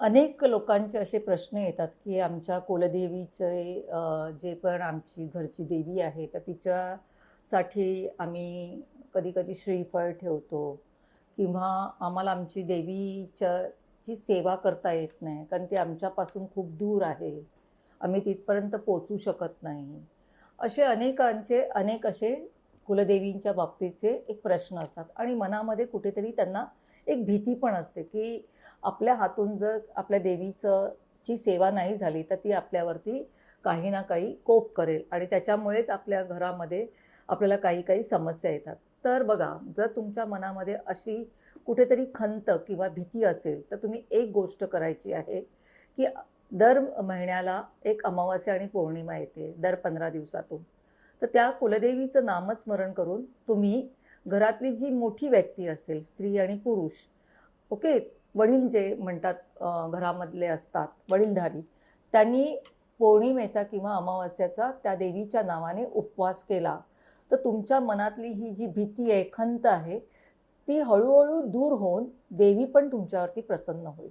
अनेक लोकांचे असे प्रश्न येतात की आमच्या कुलदेवीचे जे पण आमची घरची देवी आहे तर तिच्यासाठी आम्ही कधीकधी श्रीफळ ठेवतो किंवा आम्हाला आमची देवीच्या ची सेवा करता येत नाही कारण ती आमच्यापासून खूप दूर आहे. आम्ही तिथपर्यंत पोचू शकत नाही. असे अनेकांचे अनेक असे कुलदेवींच्या बाबतीचे एक प्रश्न असतात. आणि मनामध्ये कुठेतरी त्यांना एक भीती पण असते की आपल्या हातून जर आपल्या देवीचं ची सेवा नाही झाली तर ती आपल्यावरती काही ना काही कोप करेल. आणि त्याच्यामुळेच आपल्या घरामध्ये आपल्याला काही काही समस्या येतात. तर बघा जर तुमच्या मनामध्ये अशी कुठेतरी खंत किंवा भीती असेल तर तुम्ही एक गोष्ट करायची आहे की दर महिन्याला एक अमावास्या आणि पौर्णिमा येते दर पंधरा दिवसातून. तर त्या कुलदेवीचं नामस्मरण करून तुम्ही घरातली जी मोठी व्यक्ती असेल स्त्री आणि पुरुष ओके वडील जे म्हणतात घरामधले असतात वडीलधारी त्यांनी पौर्णिमेचा किंवा अमावस्याचा त्या देवीच्या नावाने उपवास केला. तर तुमच्या मनातली ही जी भीती आहे खंत आहे ती हळूहळू दूर होऊन देवी पण तुमच्यावरती प्रसन्न होईल.